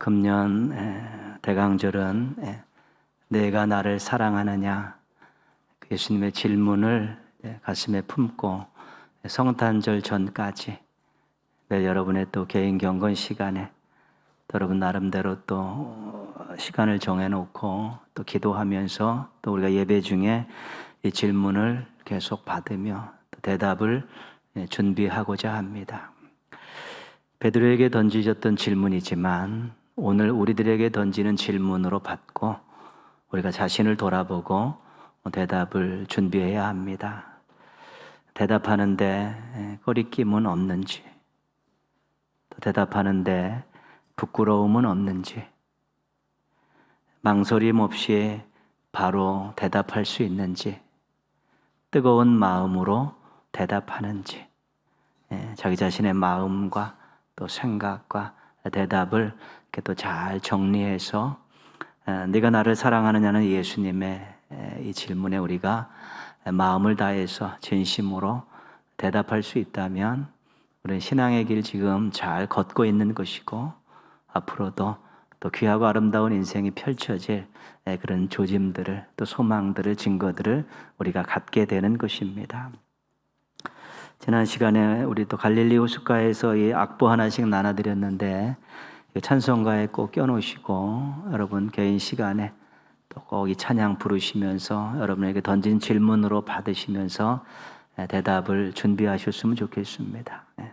금년 에, 대강절은 에, 내가 나를 사랑하느냐 그 예수님의 질문을 에, 가슴에 품고 성탄절 전까지 매일 여러분의 또 개인 경건 시간에 또 여러분 나름대로 또 시간을 정해놓고 또 기도하면서 또 우리가 예배 중에 이 질문을 계속 받으며 또 대답을 예, 준비하고자 합니다. 베드로에게 던지셨던 질문이지만 오늘 우리들에게 던지는 질문으로 받고 우리가 자신을 돌아보고 대답을 준비해야 합니다. 대답하는데 꺼리낌은 없는지, 또 대답하는데 부끄러움은 없는지, 망설임 없이 바로 대답할 수 있는지, 뜨거운 마음으로 대답하는지, 예, 자기 자신의 마음과 또 생각과 대답을 또잘 정리해서 에, 네가 나를 사랑하느냐는 예수님의 에, 이 질문에 우리가 마음을 다해서 진심으로 대답할 수 있다면 우리는 신앙의 길 지금 잘 걷고 있는 것이고 앞으로도 또 귀하고 아름다운 인생이 펼쳐질 에, 그런 조짐들을 또 소망들을 증거들을 우리가 갖게 되는 것입니다. 지난 시간에 우리 또 갈릴리 호숫가에서 이 악보 하나씩 나눠드렸는데 이 찬송가에 꼭 껴놓으시고 여러분 개인 시간에 또 꼭 이 찬양 부르시면서 여러분에게 던진 질문으로 받으시면서 예, 대답을 준비하셨으면 좋겠습니다. 예.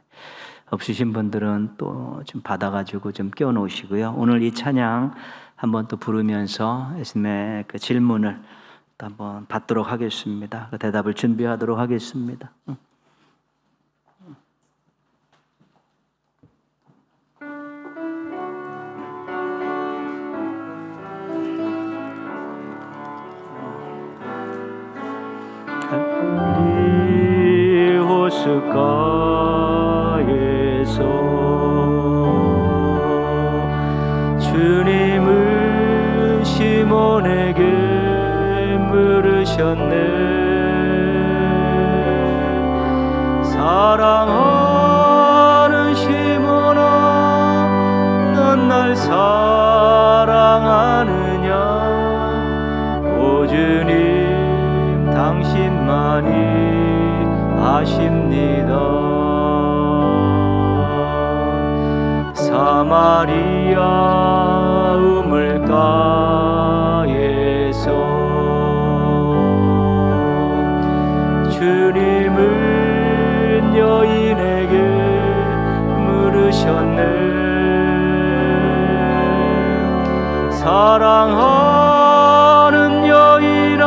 없으신 분들은 또 좀 받아가지고 좀 껴놓으시고요. 오늘 이 찬양 한번 또 부르면서 예수님의 그 질문을 또 한번 받도록 하겠습니다. 그 대답을 준비하도록 하겠습니다. 호숫가에서 주님은 시몬에게 물으셨네. 사랑하는 시몬아 넌 날 사랑하느냐? 오 주님 당신만이 아십 사마리아 우물가에서 주님은 여인에게 물으셨네. 사랑하는 여인아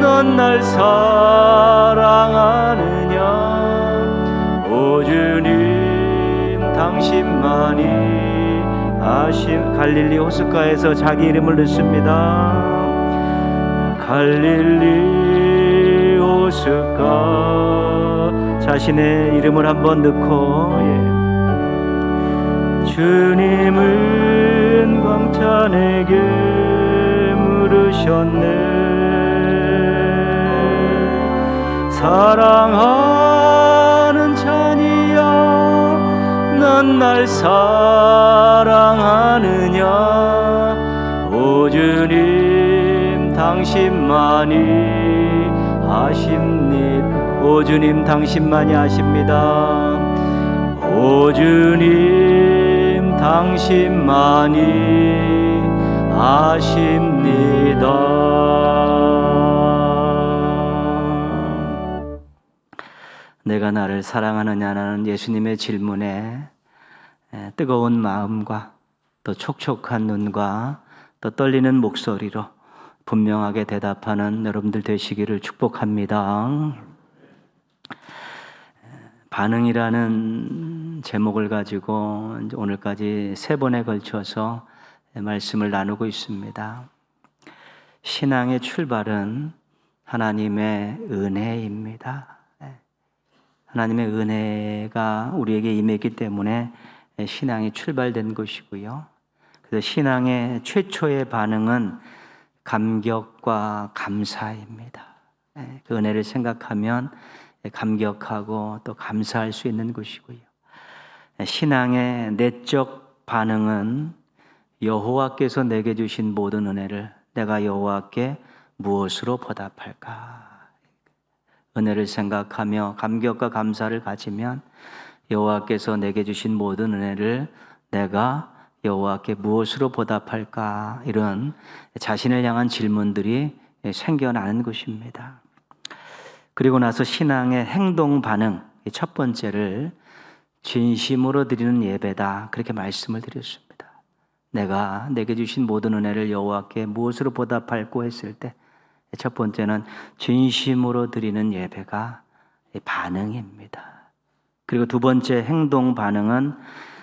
넌 날 사랑하느냐? 오 주님 당신 만이 아심 갈릴리 호숫가에서 자기 이름을 넣습니다. 갈릴리 호숫가. 자신의 이름을 한번 넣고 예. 주님은 광찬에게 물으셨네. 자니야 넌날 사랑하느냐? 오 주님 당신만이 아십니다. 오 주님 당신만이 아십니다. 오 주님 당신만이 아십니다. 내가 나를 사랑하느냐는 예수님의 질문에 에, 뜨거운 마음과 또 촉촉한 눈과 또 떨리는 목소리로 분명하게 대답하는 여러분들 되시기를 축복합니다. 반응이라는 제목을 가지고 오늘까지 세 번에 걸쳐서 말씀을 나누고 있습니다. 신앙의 출발은 하나님의 은혜입니다. 하나님의 은혜가 우리에게 임했기 때문에 신앙이 출발된 것이고요. 그래서 신앙의 최초의 반응은 감격과 감사입니다. 그 은혜를 생각하면 감격하고 또 감사할 수 있는 것이고요. 신앙의 내적 반응은 여호와께서 내게 주신 모든 은혜를 내가 여호와께 무엇으로 보답할까? 은혜를 생각하며 감격과 감사를 가지면 여호와께서 내게 주신 모든 은혜를 내가 여호와께 무엇으로 보답할까? 이런 자신을 향한 질문들이 생겨나는 것입니다. 그리고 나서 신앙의 행동 반응 이첫 번째를 진심으로 드리는 예배다 그렇게 말씀을 드렸습니다. 내가 내게 주신 모든 은혜를 여호와께 무엇으로 보답할고 했을 때 첫 번째는 진심으로 드리는 예배가 반응입니다. 그리고 두 번째 행동 반응은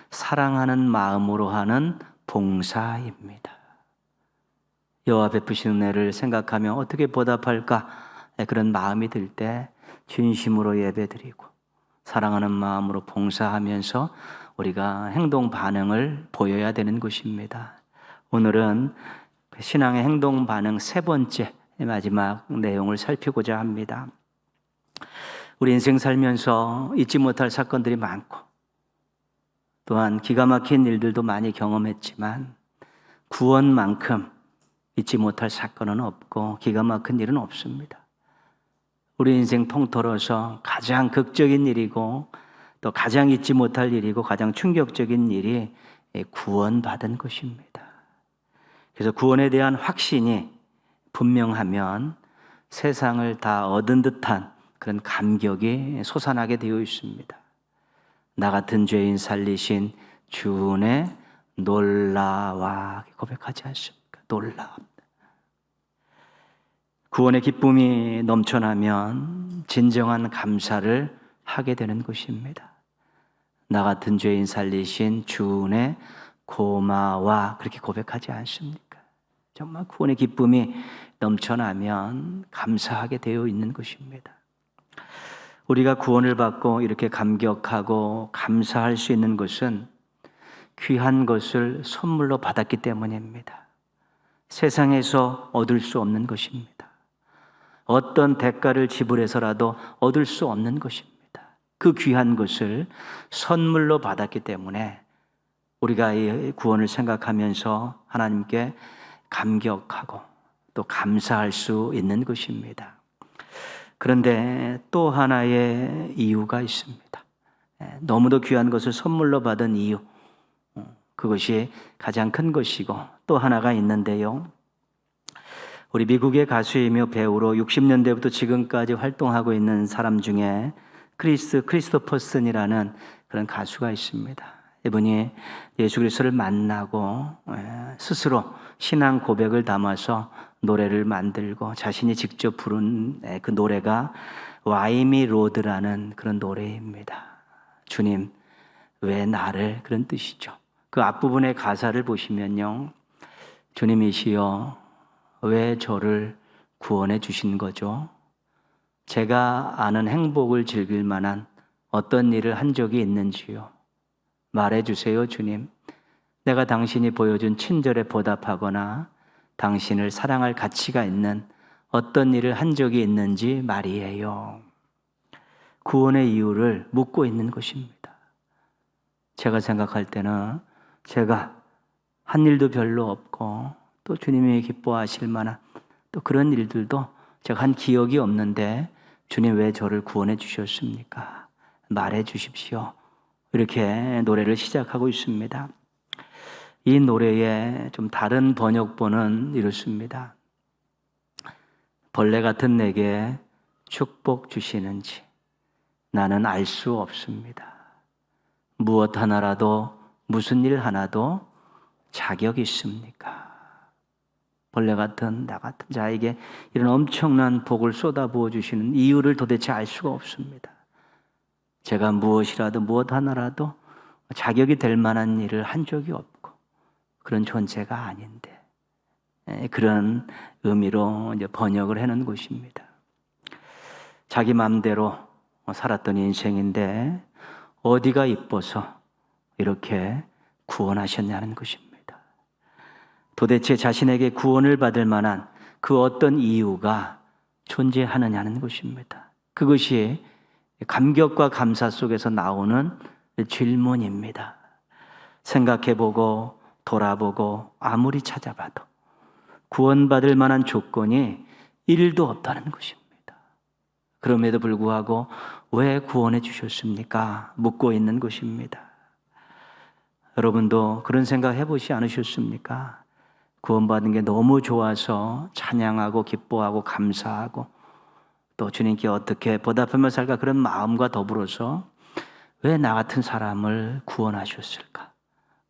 사랑하는 마음으로 하는 봉사입니다. 여호와 베푸신 은혜를 생각하며 어떻게 보답할까 그런 마음이 들 때 진심으로 예배드리고 사랑하는 마음으로 봉사하면서 우리가 행동 반응을 보여야 되는 것입니다. 오늘은 그 신앙의 행동 반응 세 번째 마지막 내용을 살피고자 합니다. 우리 인생 살면서 잊지 못할 사건들이 많고 또한 기가 막힌 일들도 많이 경험했지만 구원만큼 잊지 못할 사건은 없고 기가 막힌 일은 없습니다. 우리 인생 통틀어서 가장 극적인 일이고 또 가장 잊지 못할 일이고 가장 충격적인 일이 구원받은 것입니다. 그래서 구원에 대한 확신이 분명하면 세상을 다 얻은 듯한 그런 감격이 솟아나게 되어 있습니다. 나 같은 죄인 살리신 주은의 놀라와 고백하지 않습니까? 놀라. 구원의 기쁨이 넘쳐나면 진정한 감사를 하게 되는 것입니다. 나 같은 죄인 살리신 주은의 고마와 그렇게 고백하지 않습니까? 정말 구원의 기쁨이 넘쳐나면 감사하게 되어 있는 것입니다. 우리가 구원을 받고 이렇게 감격하고 감사할 수 있는 것은 귀한 것을 선물로 받았기 때문입니다. 세상에서 얻을 수 없는 것입니다. 어떤 대가를 지불해서라도 얻을 수 없는 것입니다. 그 귀한 것을 선물로 받았기 때문에 우리가 이 구원을 생각하면서 하나님께 감격하고 또 감사할 수 있는 것입니다. 그런데 또 하나의 이유가 있습니다. 예, 너무도 귀한 것을 선물로 받은 이유. 어, 그것이 가장 큰 것이고 또 하나가 있는데요. 우리 미국의 가수이며 배우로 60년대부터 지금까지 활동하고 있는 사람 중에 크리스 크리스토퍼슨이라는 그런 가수가 있습니다. 이분이 예수 그리스도를 만나고 예, 스스로 신앙 고백을 담아서 노래를 만들고 자신이 직접 부른 예, 그 노래가 와이미 로드라는 그런 노래입니다. 주님, 왜 나를 그런 뜻이죠. 그 앞부분의 가사를 보시면요. 주님이시여, 왜 저를 구원해 주신 거죠? 제가 아는 행복을 즐길 만한 어떤 일을 한 적이 있는지요? 말해 주세요, 주님. 내가 당신이 보여준 친절에 보답하거나 당신을 사랑할 가치가 있는 어떤 일을 한 적이 있는지 말이에요. 구원의 이유를 묻고 있는 것입니다. 제가 생각할 때는 제가 한 일도 별로 없고 또 주님이 기뻐하실 만한 또 그런 일들도 제가 한 기억이 없는데 주님 왜 저를 구원해 주셨습니까? 말해 주십시오. 이렇게 노래를 시작하고 있습니다. 이 노래의 좀 다른 번역본은 이렇습니다. 벌레 같은 내게 축복 주시는지 나는 알 수 없습니다. 무엇 하나라도 무슨 일 하나도 자격 있습니까? 벌레 같은 나 같은 자에게 이런 엄청난 복을 쏟아 부어 주시는 이유를 도대체 알 수가 없습니다. 제가 무엇이라도 무엇 하나라도 자격이 될 만한 일을 한 적이 없고 그런 존재가 아닌데 그런 의미로 이제 번역을 해놓은 것입니다. 자기 마음대로 살았던 인생인데 어디가 이뻐서 이렇게 구원하셨냐는 것입니다. 도대체 자신에게 구원을 받을 만한 그 어떤 이유가 존재하느냐는 것입니다. 그것이 감격과 감사 속에서 나오는 질문입니다. 생각해보고 돌아보고 아무리 찾아봐도 구원받을 만한 조건이 일도 없다는 것입니다. 그럼에도 불구하고 왜 구원해 주셨습니까? 묻고 있는 것입니다. 여러분도 그런 생각 해보시 않으셨습니까? 구원받은 게 너무 좋아서 찬양하고 기뻐하고 감사하고 또 주님께 어떻게 보답하며 살까 그런 마음과 더불어서 왜 나 같은 사람을 구원하셨을까?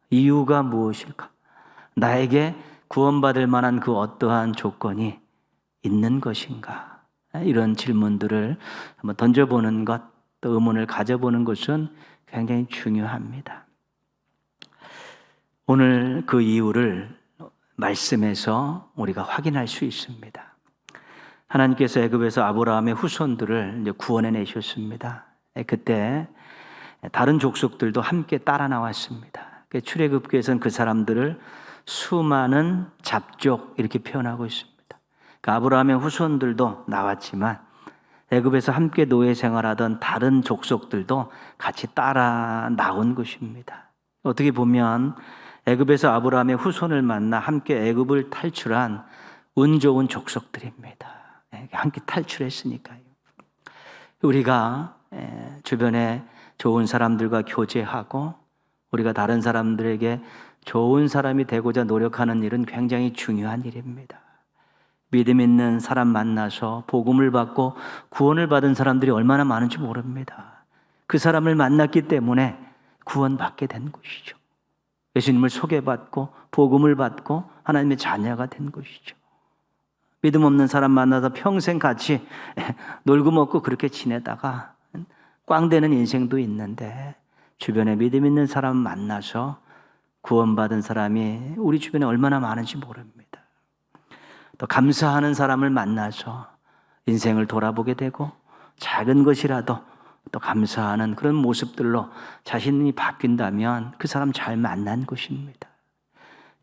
이유가 무엇일까? 나에게 구원받을 만한 그 어떠한 조건이 있는 것인가? 이런 질문들을 한번 던져보는 것, 또 의문을 가져보는 것은 굉장히 중요합니다. 오늘 그 이유를 말씀에서 우리가 확인할 수 있습니다. 하나님께서 애굽에서 아브라함의 후손들을 구원해 내셨습니다. 그때 다른 족속들도 함께 따라 나왔습니다. 그 출애굽기에서는 그 사람들을 수많은 잡족 이렇게 표현하고 있습니다. 그 아브라함의 후손들도 나왔지만 애굽에서 함께 노예 생활하던 다른 족속들도 같이 따라 나온 것입니다. 어떻게 보면 애굽에서 아브라함의 후손을 만나 함께 애굽을 탈출한 운 좋은 족속들입니다. 예, 함께 탈출했으니까요. 우리가 예, 주변에 좋은 사람들과 교제하고 우리가 다른 사람들에게 좋은 사람이 되고자 노력하는 일은 굉장히 중요한 일입니다. 믿음 있는 사람 만나서 복음을 받고 구원을 받은 사람들이 얼마나 많은지 모릅니다. 그 사람을 만났기 때문에 구원받게 된 것이죠. 예수님을 소개받고 복음을 받고 하나님의 자녀가 된 것이죠. 믿음 없는 사람 만나서 평생 같이 놀고 먹고 그렇게 지내다가 꽝 되는 인생도 있는데 주변에 믿음 있는 사람 만나서 구원받은 사람이 우리 주변에 얼마나 많은지 모릅니다. 또 감사하는 사람을 만나서 인생을 돌아보게 되고 작은 것이라도 또 감사하는 그런 모습들로 자신이 바뀐다면 그 사람 잘 만난 것입니다.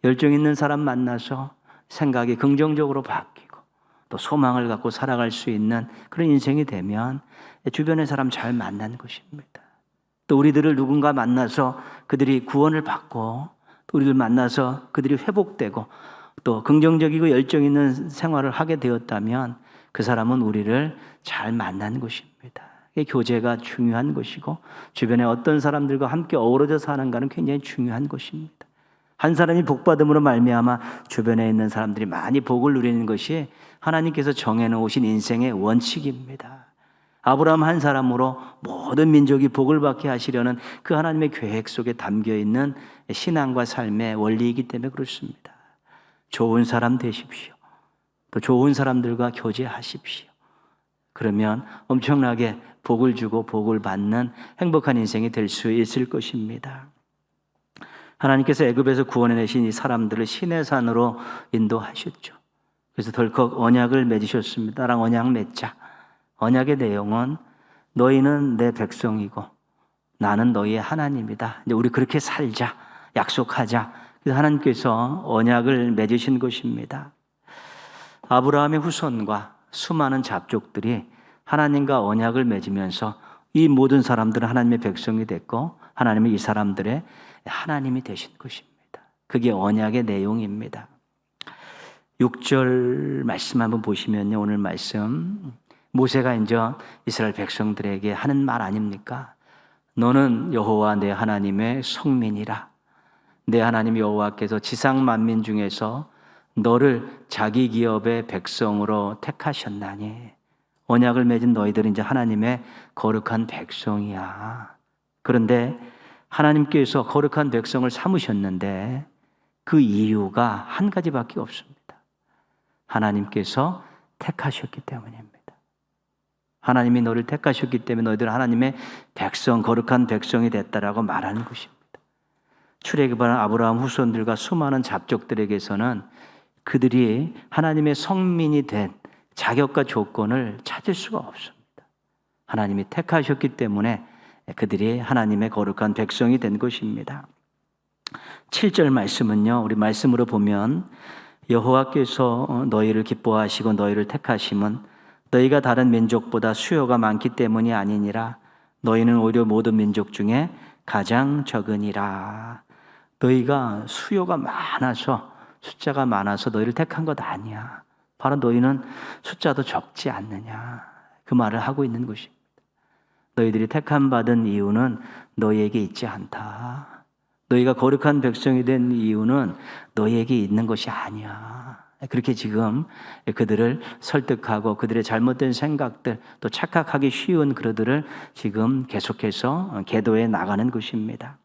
열정 있는 사람 만나서 생각이 긍정적으로 바뀌고 또 소망을 갖고 살아갈 수 있는 그런 인생이 되면 주변의 사람 잘 만난 것입니다. 또 우리들을 누군가 만나서 그들이 구원을 받고 또 우리를 만나서 그들이 회복되고 또 긍정적이고 열정 있는 생활을 하게 되었다면 그 사람은 우리를 잘 만난 것입니다. 교제가 중요한 것이고 주변에 어떤 사람들과 함께 어우러져 사는가는 굉장히 중요한 것입니다. 한 사람이 복받음으로 말미암아 주변에 있는 사람들이 많이 복을 누리는 것이 하나님께서 정해놓으신 인생의 원칙입니다. 아브라함 한 사람으로 모든 민족이 복을 받게 하시려는 그 하나님의 계획 속에 담겨 있는 신앙과 삶의 원리이기 때문에 그렇습니다. 좋은 사람 되십시오. 또 좋은 사람들과 교제하십시오. 그러면 엄청나게 복을 주고 복을 받는 행복한 인생이 될 수 있을 것입니다. 하나님께서 애굽에서 구원해 내신 이 사람들을 신의 산으로 인도하셨죠. 그래서 덜컥 언약을 맺으셨습니다. 나랑 언약 맺자. 언약의 내용은 너희는 내 백성이고 나는 너희의 하나님이다. 이제 우리 그렇게 살자. 약속하자. 그래서 하나님께서 언약을 맺으신 것입니다. 아브라함의 후손과 수많은 잡족들이 하나님과 언약을 맺으면서 이 모든 사람들은 하나님의 백성이 됐고 하나님은 이 사람들의 하나님이 되신 것입니다. 그게 언약의 내용입니다. 6절 말씀 한번 보시면요. 오늘 말씀 모세가 이제 이스라엘 백성들에게 하는 말 아닙니까? 너는 여호와 내 하나님의 성민이라. 내 하나님 여호와께서 지상 만민 중에서 너를 자기 기업의 백성으로 택하셨나니 언약을 맺은 너희들은 이제 하나님의 거룩한 백성이야. 그런데 하나님께서 거룩한 백성을 삼으셨는데 그 이유가 한 가지밖에 없습니다. 하나님께서 택하셨기 때문입니다. 하나님이 너를 택하셨기 때문에 너희들 하나님의 백성, 거룩한 백성이 됐다라고 말하는 것입니다. 출애굽한 아브라함 후손들과 수많은 잡족들에게서는 그들이 하나님의 성민이 된 자격과 조건을 찾을 수가 없습니다. 하나님이 택하셨기 때문에 그들이 하나님의 거룩한 백성이 된 것입니다. 7절 말씀은요. 우리 말씀으로 보면 여호와께서 너희를 기뻐하시고 너희를 택하심은 너희가 다른 민족보다 수요가 많기 때문이 아니니라 너희는 오히려 모든 민족 중에 가장 적으니라 너희가 수요가 많아서 숫자가 많아서 너희를 택한 것 아니야. 바로 너희는 숫자도 적지 않느냐. 그 말을 하고 있는 것입니다. 너희들이 택함 받은 이유는 너희에게 있지 않다. 너희가 거룩한 백성이 된 이유는 너희에게 있는 것이 아니야. 그렇게 지금 그들을 설득하고 그들의 잘못된 생각들 또 착각하기 쉬운 그들을 지금 계속해서 계도해 나가는 것입니다.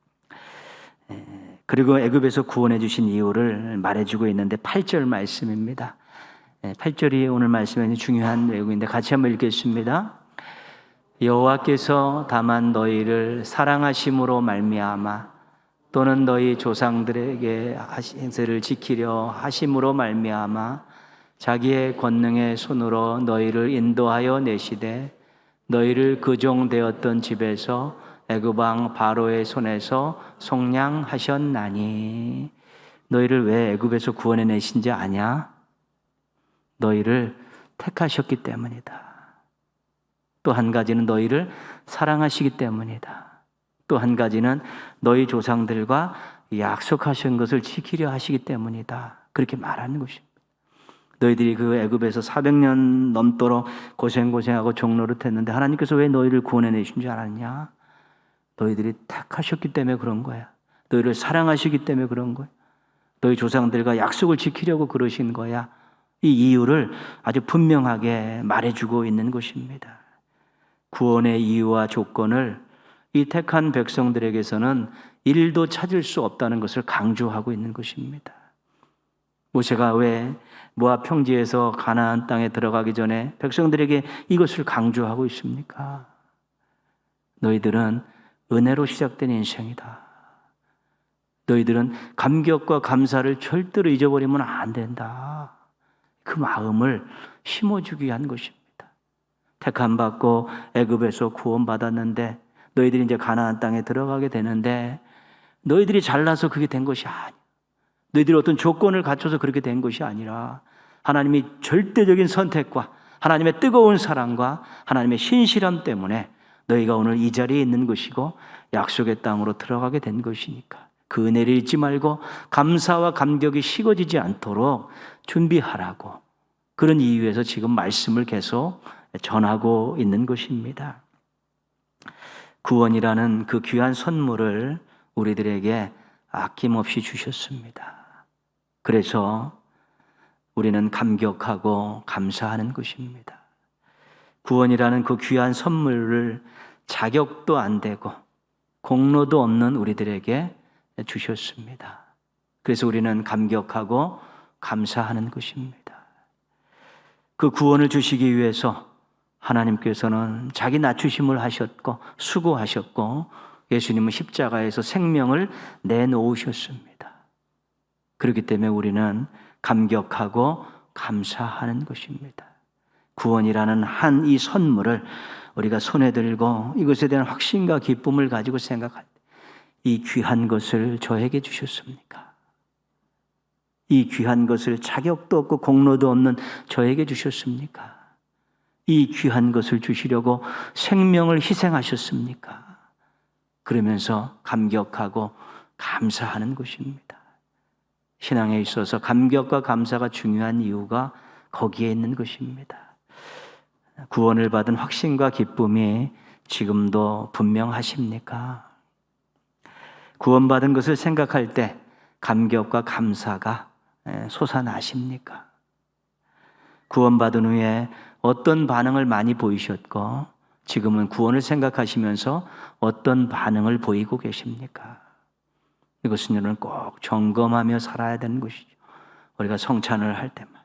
에, 그리고 애굽에서 구원해 주신 이유를 말해 주고 있는데 8절 말씀입니다. 에, 8절이 오늘 말씀에 중요한 내용인데 같이 한번 읽겠습니다. 여호와께서 다만 너희를 사랑하심으로 말미암아 또는 너희 조상들에게 행세를 지키려 하심으로 말미암아 자기의 권능의 손으로 너희를 인도하여 내시되 너희를 그종되었던 집에서 애굽 왕 바로의 손에서 속량하셨나니 너희를 왜 애굽에서 구원해 내신지 아냐? 너희를 택하셨기 때문이다. 또 한 가지는 너희를 사랑하시기 때문이다. 또 한 가지는 너희 조상들과 약속하신 것을 지키려 하시기 때문이다. 그렇게 말하는 것입니다. 너희들이 그 애굽에서 400년 넘도록 고생 고생하고 종로를 했는데 하나님께서 왜 너희를 구원해 내신 줄 알았냐? 너희들이 택하셨기 때문에 그런 거야. 너희를 사랑하시기 때문에 그런 거야. 너희 조상들과 약속을 지키려고 그러신 거야. 이 이유를 아주 분명하게 말해주고 있는 것입니다. 구원의 이유와 조건을 이 택한 백성들에게서는 일도 찾을 수 없다는 것을 강조하고 있는 것입니다. 모세가 왜 모압 평지에서 가나안 땅에 들어가기 전에 백성들에게 이것을 강조하고 있습니까? 너희들은 은혜로 시작된 인생이다. 너희들은 감격과 감사를 절대로 잊어버리면 안 된다. 그 마음을 심어주기 위한 것입니다. 택함 받고 애굽에서 구원받았는데 너희들이 이제 가나안 땅에 들어가게 되는데 너희들이 잘나서 그게 된 것이 아니야. 너희들이 어떤 조건을 갖춰서 그렇게 된 것이 아니라 하나님이 절대적인 선택과 하나님의 뜨거운 사랑과 하나님의 신실함 때문에 너희가 오늘 이 자리에 있는 것이고 약속의 땅으로 들어가게 된 것이니까 그 은혜를 잊지 말고 감사와 감격이 식어지지 않도록 준비하라고 그런 이유에서 지금 말씀을 계속 전하고 있는 것입니다. 구원이라는 그 귀한 선물을 우리들에게 아낌없이 주셨습니다. 그래서 우리는 감격하고 감사하는 것입니다. 구원이라는 그 귀한 선물을 자격도 안 되고 공로도 없는 우리들에게 주셨습니다. 그래서 우리는 감격하고 감사하는 것입니다. 그 구원을 주시기 위해서 하나님께서는 자기 낮추심을 하셨고 수고하셨고 예수님은 십자가에서 생명을 내놓으셨습니다. 그렇기 때문에 우리는 감격하고 감사하는 것입니다. 구원이라는 한 이 선물을 우리가 손에 들고 이것에 대한 확신과 기쁨을 가지고 생각할 때 이 귀한 것을 저에게 주셨습니까? 이 귀한 것을 자격도 없고 공로도 없는 저에게 주셨습니까? 이 귀한 것을 주시려고 생명을 희생하셨습니까? 그러면서 감격하고 감사하는 것입니다. 신앙에 있어서 감격과 감사가 중요한 이유가 거기에 있는 것입니다. 구원을 받은 확신과 기쁨이 지금도 분명하십니까? 구원받은 것을 생각할 때 감격과 감사가 솟아나십니까? 구원받은 후에 어떤 반응을 많이 보이셨고 지금은 구원을 생각하시면서 어떤 반응을 보이고 계십니까? 이것은 여러분 꼭 점검하며 살아야 되는 것이죠. 우리가 성찬을 할 때마다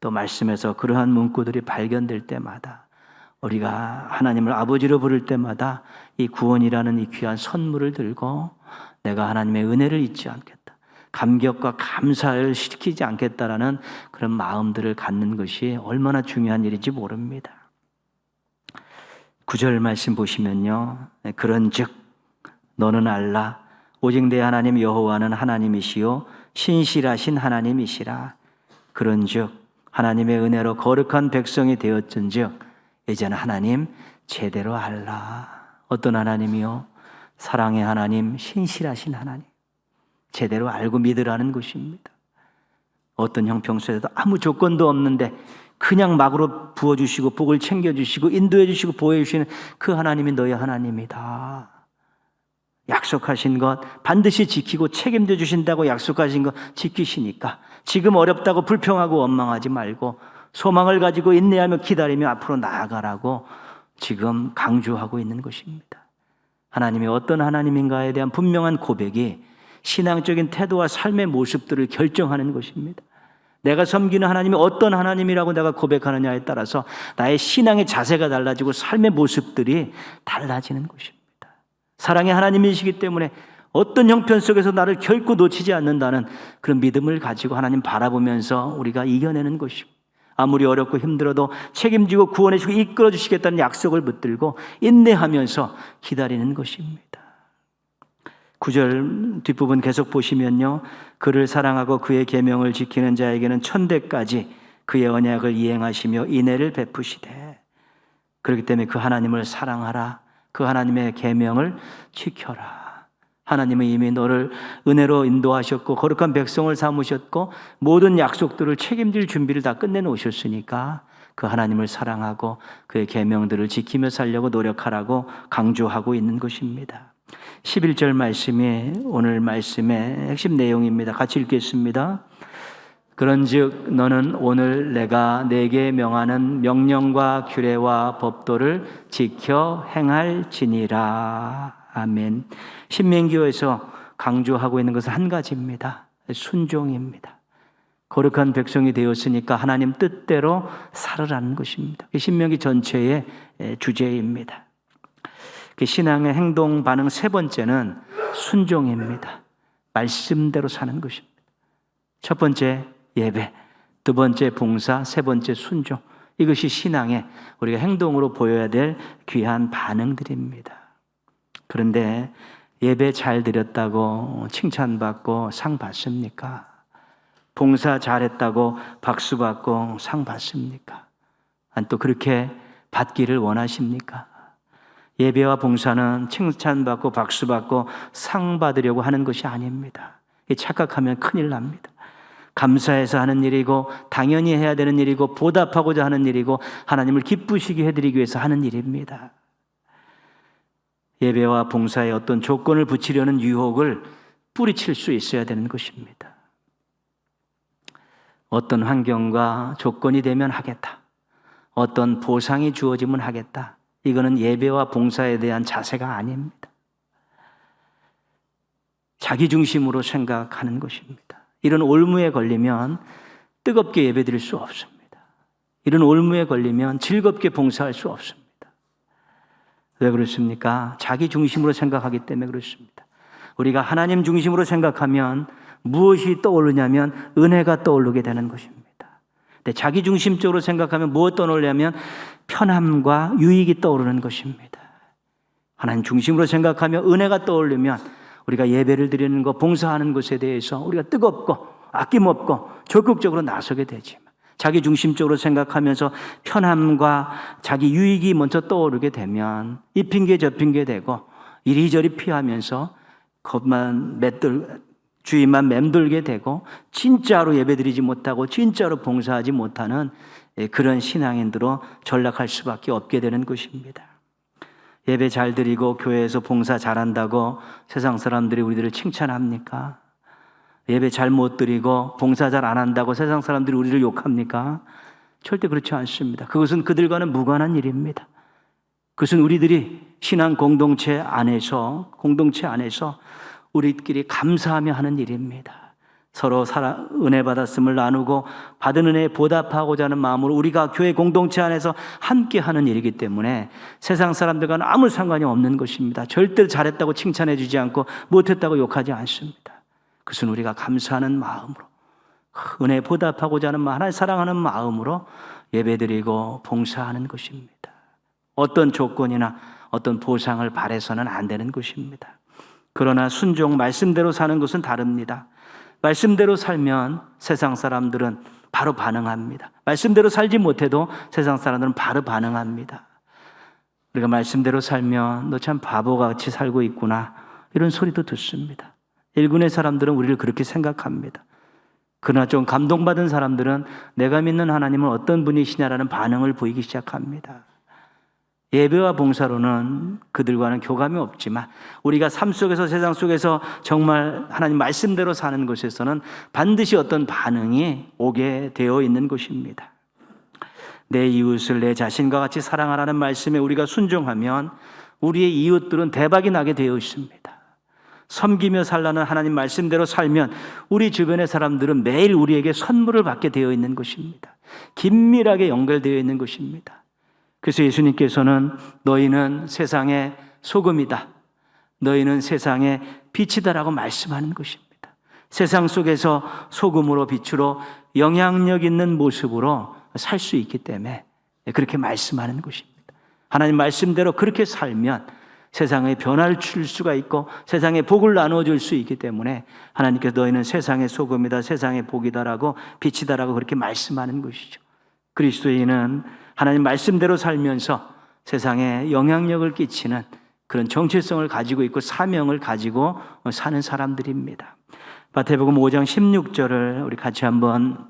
또 말씀에서 그러한 문구들이 발견될 때마다 우리가 하나님을 아버지로 부를 때마다 이 구원이라는 이 귀한 선물을 들고 내가 하나님의 은혜를 잊지 않겠다. 감격과 감사를 시키지 않겠다라는 그런 마음들을 갖는 것이 얼마나 중요한 일인지 모릅니다. 구절 말씀 보시면요. 네, 그런즉 너는 알라 오직 내 하나님 여호와는 하나님이시요 신실하신 하나님이시라. 그런즉 하나님의 은혜로 거룩한 백성이 되었은즉 이제는 하나님 제대로 알라. 어떤 하나님이요? 사랑의 하나님, 신실하신 하나님. 제대로 알고 믿으라는 것입니다. 어떤 형평소에도 아무 조건도 없는데 그냥 막으로 부어주시고 복을 챙겨주시고 인도해주시고 보호해주시는 그 하나님이 너희 하나님이다. 약속하신 것 반드시 지키고 책임져 주신다고 약속하신 것 지키시니까 지금 어렵다고 불평하고 원망하지 말고 소망을 가지고 인내하며 기다리며 앞으로 나아가라고 지금 강조하고 있는 것입니다. 하나님이 어떤 하나님인가에 대한 분명한 고백이 신앙적인 태도와 삶의 모습들을 결정하는 것입니다. 내가 섬기는 하나님이 어떤 하나님이라고 내가 고백하느냐에 따라서 나의 신앙의 자세가 달라지고 삶의 모습들이 달라지는 것입니다. 사랑의 하나님이시기 때문에 어떤 형편 속에서 나를 결코 놓치지 않는다는 그런 믿음을 가지고 하나님 바라보면서 우리가 이겨내는 것입니다. 아무리 어렵고 힘들어도 책임지고 구원해 주고 이끌어 주시겠다는 약속을 붙들고 인내하면서 기다리는 것입니다. 구절 뒷부분 계속 보시면요. 그를 사랑하고 그의 계명을 지키는 자에게는 천대까지 그의 언약을 이행하시며 인애를 베푸시되 그렇기 때문에 그 하나님을 사랑하라. 그 하나님의 계명을 지켜라. 하나님은 이미 너를 은혜로 인도하셨고 거룩한 백성을 삼으셨고 모든 약속들을 책임질 준비를 다 끝내 놓으셨으니까 그 하나님을 사랑하고 그의 계명들을 지키며 살려고 노력하라고 강조하고 있는 것입니다. 11절 말씀이 오늘 말씀의 핵심 내용입니다. 같이 읽겠습니다. 그런즉 너는 오늘 내가 내게 명하는 명령과 규례와 법도를 지켜 행할지니라. 아멘. 신명기호에서 강조하고 있는 것은 한 가지입니다. 순종입니다. 거룩한 백성이 되었으니까 하나님 뜻대로 살으라는 것입니다. 신명기 전체의 주제입니다. 그 신앙의 행동 반응 세 번째는 순종입니다. 말씀대로 사는 것입니다. 첫 번째 예배, 두 번째 봉사, 세 번째 순종. 이것이 신앙의 우리가 행동으로 보여야 될 귀한 반응들입니다. 그런데 예배 잘 드렸다고 칭찬받고 상 받습니까? 봉사 잘했다고 박수 받고 상 받습니까? 또 그렇게 받기를 원하십니까? 예배와 봉사는 칭찬받고 박수받고 상 받으려고 하는 것이 아닙니다. 착각하면 큰일 납니다. 감사해서 하는 일이고 당연히 해야 되는 일이고 보답하고자 하는 일이고 하나님을 기쁘시게 해드리기 위해서 하는 일입니다. 예배와 봉사에 어떤 조건을 붙이려는 유혹을 뿌리칠 수 있어야 되는 것입니다. 어떤 환경과 조건이 되면 하겠다. 어떤 보상이 주어지면 하겠다. 이거는 예배와 봉사에 대한 자세가 아닙니다. 자기 중심으로 생각하는 것입니다. 이런 올무에 걸리면 뜨겁게 예배 드릴 수 없습니다. 이런 올무에 걸리면 즐겁게 봉사할 수 없습니다. 왜 그렇습니까? 자기 중심으로 생각하기 때문에 그렇습니다. 우리가 하나님 중심으로 생각하면 무엇이 떠오르냐면 은혜가 떠오르게 되는 것입니다. 근데 자기 중심적으로 생각하면 무엇 떠오르냐면 편함과 유익이 떠오르는 것입니다. 하나님 중심으로 생각하며 은혜가 떠오르면 우리가 예배를 드리는 것, 봉사하는 것에 대해서 우리가 뜨겁고 아낌없고 적극적으로 나서게 되지만 자기 중심적으로 생각하면서 편함과 자기 유익이 먼저 떠오르게 되면 이 핑계 저 핑계 대고 이리저리 피하면서 겁만 맷들 주위만 맴돌게 되고 진짜로 예배드리지 못하고 진짜로 봉사하지 못하는 그런 신앙인들로 전락할 수밖에 없게 되는 것입니다. 예배 잘 드리고 교회에서 봉사 잘한다고 세상 사람들이 우리들을 칭찬합니까? 예배 잘 못 드리고 봉사 잘 안 한다고 세상 사람들이 우리를 욕합니까? 절대 그렇지 않습니다. 그것은 그들과는 무관한 일입니다. 그것은 우리들이 신앙 공동체 안에서 공동체 안에서 우리끼리 감사하며 하는 일입니다. 서로 살아, 은혜 받았음을 나누고 받은 은혜에 보답하고자 하는 마음으로 우리가 교회 공동체 안에서 함께 하는 일이기 때문에 세상 사람들과는 아무 상관이 없는 것입니다. 절대로 잘했다고 칭찬해 주지 않고 못했다고 욕하지 않습니다. 그것은 우리가 감사하는 마음으로 은혜 보답하고자 하는 하나님 사랑하는 마음으로 예배드리고 봉사하는 것입니다. 어떤 조건이나 어떤 보상을 바래서는 안 되는 것입니다. 그러나 순종 말씀대로 사는 것은 다릅니다. 말씀대로 살면 세상 사람들은 바로 반응합니다. 말씀대로 살지 못해도 세상 사람들은 바로 반응합니다. 우리가 말씀대로 살면 너 참 바보같이 살고 있구나. 이런 소리도 듣습니다. 일군의 사람들은 우리를 그렇게 생각합니다. 그러나 좀 감동받은 사람들은 내가 믿는 하나님은 어떤 분이시냐라는 반응을 보이기 시작합니다. 예배와 봉사로는 그들과는 교감이 없지만 우리가 삶 속에서 세상 속에서 정말 하나님 말씀대로 사는 곳에서는 반드시 어떤 반응이 오게 되어 있는 것입니다. 내 이웃을 내 자신과 같이 사랑하라는 말씀에 우리가 순종하면 우리의 이웃들은 대박이 나게 되어 있습니다. 섬기며 살라는 하나님 말씀대로 살면 우리 주변의 사람들은 매일 우리에게 선물을 받게 되어 있는 것입니다. 긴밀하게 연결되어 있는 것입니다. 그래서 예수님께서는 너희는 세상의 소금이다. 너희는 세상의 빛이다라고 말씀하는 것입니다. 세상 속에서 소금으로 빛으로 영향력 있는 모습으로 살 수 있기 때문에 그렇게 말씀하는 것입니다. 하나님 말씀대로 그렇게 살면 세상에 변화를 줄 수가 있고 세상에 복을 나누어 줄 수 있기 때문에 하나님께서 너희는 세상의 소금이다, 세상의 복이다라고 빛이다라고 그렇게 말씀하는 것이죠. 그리스도인은 하나님 말씀대로 살면서 세상에 영향력을 끼치는 그런 정체성을 가지고 있고 사명을 가지고 사는 사람들입니다. 마태복음 5장 16절을 우리 같이 한번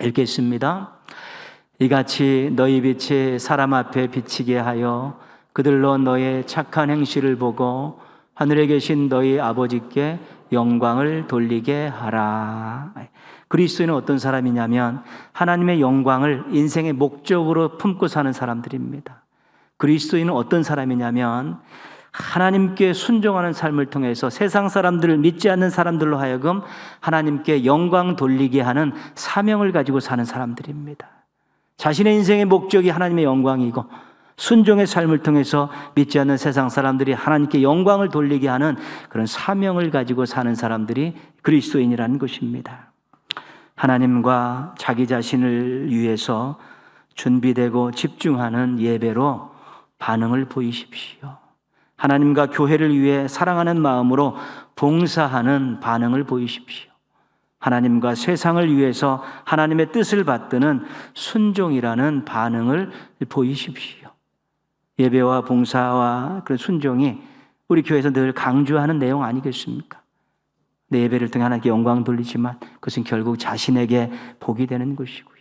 읽겠습니다. 이같이 너희 빛이 사람 앞에 비치게 하여 그들로 너의 착한 행실을 보고 하늘에 계신 너희 아버지께 영광을 돌리게 하라. 그리스도인은 어떤 사람이냐면 하나님의 영광을 인생의 목적으로 품고 사는 사람들입니다. 그리스도인은 어떤 사람이냐면 하나님께 순종하는 삶을 통해서 세상 사람들을 믿지 않는 사람들로 하여금 하나님께 영광 돌리게 하는 사명을 가지고 사는 사람들입니다. 자신의 인생의 목적이 하나님의 영광이고 순종의 삶을 통해서 믿지 않는 세상 사람들이 하나님께 영광을 돌리게 하는 그런 사명을 가지고 사는 사람들이 그리스도인이라는 것입니다. 하나님과 자기 자신을 위해서 준비되고 집중하는 예배로 반응을 보이십시오. 하나님과 교회를 위해 사랑하는 마음으로 봉사하는 반응을 보이십시오. 하나님과 세상을 위해서 하나님의 뜻을 받드는 순종이라는 반응을 보이십시오. 예배와 봉사와 그런 순종이 우리 교회에서 늘 강조하는 내용 아니겠습니까? 내 예배를 통해 하나님께 영광 돌리지만 그것은 결국 자신에게 복이 되는 것이고요.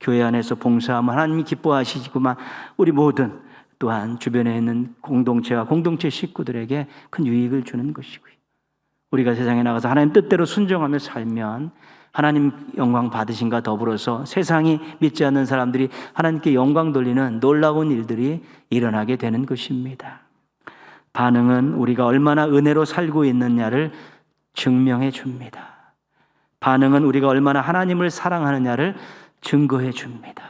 교회 안에서 봉사하면 하나님이 기뻐하시지만 우리 모든 또한 주변에 있는 공동체와 공동체 식구들에게 큰 유익을 주는 것이고요. 우리가 세상에 나가서 하나님 뜻대로 순종하며 살면 하나님 영광 받으신과 더불어서 세상이 믿지 않는 사람들이 하나님께 영광 돌리는 놀라운 일들이 일어나게 되는 것입니다. 반응은 우리가 얼마나 은혜로 살고 있느냐를 증명해 줍니다. 반응은 우리가 얼마나 하나님을 사랑하느냐를 증거해 줍니다.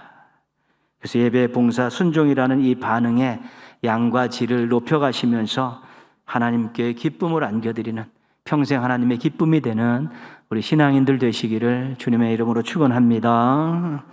그래서 예배, 봉사, 순종이라는 이 반응의 양과 질을 높여가시면서 하나님께 기쁨을 안겨드리는 평생 하나님의 기쁨이 되는 우리 신앙인들 되시기를 주님의 이름으로 축원합니다.